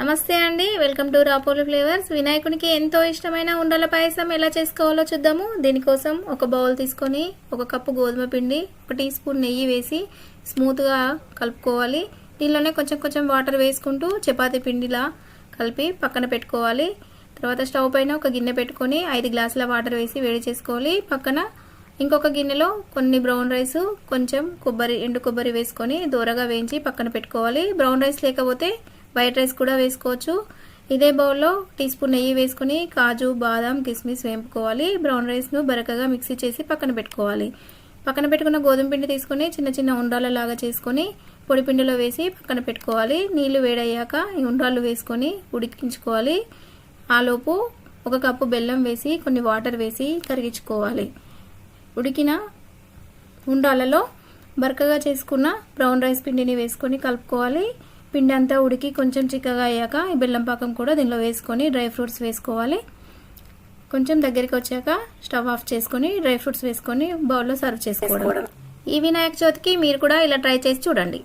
నమస్తే అండి welcome to రాపోలో flavours. వినాయకునికి ఎంతో ఇష్టమైన ఉండల పాయసం ఎలా చేసుకోవాలో చూద్దాము. దీనికోసం ఒక బౌల్ తీసుకొని ఒక కప్పు గోధుమ పిండి ఒక టీ స్పూన్ నెయ్యి వేసి స్మూత్గా కలుపుకోవాలి. దీనిలోనే కొంచెం కొంచెం వాటర్ వేసుకుంటూ చపాతి పిండిలా కలిపి పక్కన పెట్టుకోవాలి. తర్వాత స్టవ్ పైన ఒక గిన్నె పెట్టుకొని ఐదు గ్లాసుల వాటర్ వేసి వేడి చేసుకోవాలి. పక్కన ఇంకొక గిన్నెలో కొన్ని బ్రౌన్ రైస్ కొంచెం కొబ్బరి ఎండు కొబ్బరి వేసుకొని దూరగా వేయించి పక్కన పెట్టుకోవాలి. బ్రౌన్ రైస్ లేకపోతే వైట్ రైస్ కూడా వేసుకోవచ్చు. ఇదే బౌల్లో టీ స్పూన్ నెయ్యి వేసుకుని కాజు బాదం కిస్మిస్ వేపుకోవాలి. బ్రౌన్ రైస్ను బరకగా మిక్సీ చేసి పక్కన పెట్టుకోవాలి. పక్కన పెట్టుకున్న గోధుమ పిండి తీసుకొని చిన్న చిన్న ఉండ్రాలలాగా చేసుకొని పొడి పిండిలో వేసి పక్కన పెట్టుకోవాలి. నీళ్ళు వేడయ్యాక ఈ ఉండ్రాలు వేసుకొని ఉడికించుకోవాలి. ఆలోపు ఒక కప్పు బెల్లం వేసి కొన్ని వాటర్ వేసి కరిగించుకోవాలి. ఉడికిన ఉండాలలో బరకగా చేసుకున్న బ్రౌన్ రైస్ పిండిని వేసుకొని కలుపుకోవాలి. పిండి అంతా ఉడికి కొంచెం చిక్కగా అయ్యాక ఈ బెల్లం పాకం కూడా దీనిలో వేసుకొని డ్రై ఫ్రూట్స్ వేసుకోవాలి. కొంచెం దగ్గరికి వచ్చాక స్టవ్ ఆఫ్ చేసుకొని డ్రై ఫ్రూట్స్ వేసుకొని బౌల్లో సర్వ్ చేసుకోవడం. ఈ వినాయక చవితికి మీరు కూడా ఇలా ట్రై చేసి చూడండి.